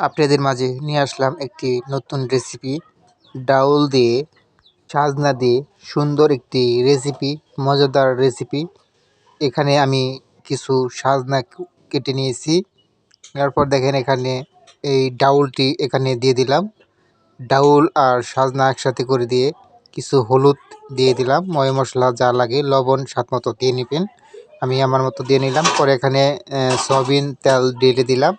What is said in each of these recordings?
আপনাদের মাঝে নিয়ে আসলাম একটি নতুন রেসিপি ডাউল দিয়ে সাজনা দিয়ে সুন্দর একটি রেসিপি মজাদার রেসিপি এখানে আমি কিছু সাজনা কেটে নিয়েছি। তারপর দেখেন এখানে এই ডাউলটি এখানে দিয়ে দিলাম। ডাউল আর সাজনা একসাথে করে দিয়ে কিছু হলুদ দিয়ে দিলাম। ময় মশলা যা লাগে, লবণ, স্বাদ মতো দিয়ে নেবেন। আমি আমার মতো দিয়ে নিলাম। পরে এখানে সয়াবিন তেল ঢেলে দিলাম।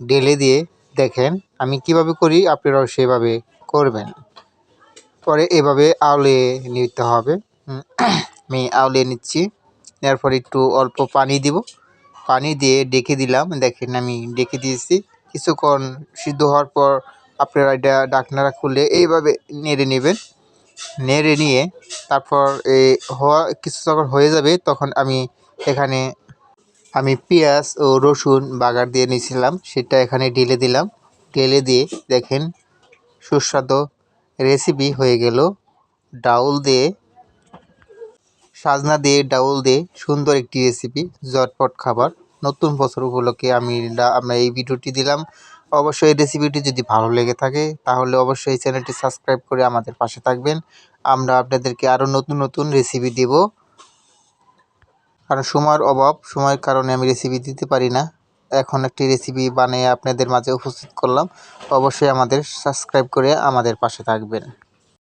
ঢেলে দিয়ে দেখেন, আমি কীভাবে করি, আপনারাও সেভাবে করবেন। পরে এভাবে আওলে নিতে হবে। আমি আওলে নিচ্ছি। এরপর একটু অল্প পানি দিব। পানি দিয়ে ডেকে দিলাম। দেখেন, আমি ডেকে দিয়েছি। কিছুক্ষণ সিদ্ধ হওয়ার পর আপনারা এটা ডাকনারা খুলে এইভাবে নেড়ে নেবেন। নেড়ে নিয়ে তারপর হওয়া, কিছু যখন হয়ে যাবে, তখন আমি এখানে আমি পেঁয়াজ ও রসুন বাগার দিয়ে নিয়েছিলাম, সেটা এখানে ঢেলে দিলাম। ঢেলে দিয়ে দেখেন সুস্বাদু রেসিপি হয়ে গেল। ডাউল দিয়ে, সাজনা দিয়ে ডাউল দিয়ে সুন্দর একটি রেসিপি জটপট খাবার। নতুন বছর উপলক্ষে আমি আমরা এই ভিডিওটি দিলাম। অবশ্যই রেসিপিটি যদি ভালো লেগে থাকে, তাহলে অবশ্যই চ্যানেলটি সাবস্ক্রাইব করে আমাদের পাশে থাকবেন। আমরা আপনাদেরকে আরও নতুন নতুন রেসিপি দেব। কারণ সময়ের অভাব, সময়ের কারণে আমি রেসিপি দিতে পারি না। এখন একটি রেসিপি বানিয়ে আপনাদের মাঝে উপস্থিত করলাম। অবশ্যই আমাদের সাবস্ক্রাইব করে আমাদের পাশে থাকবেন।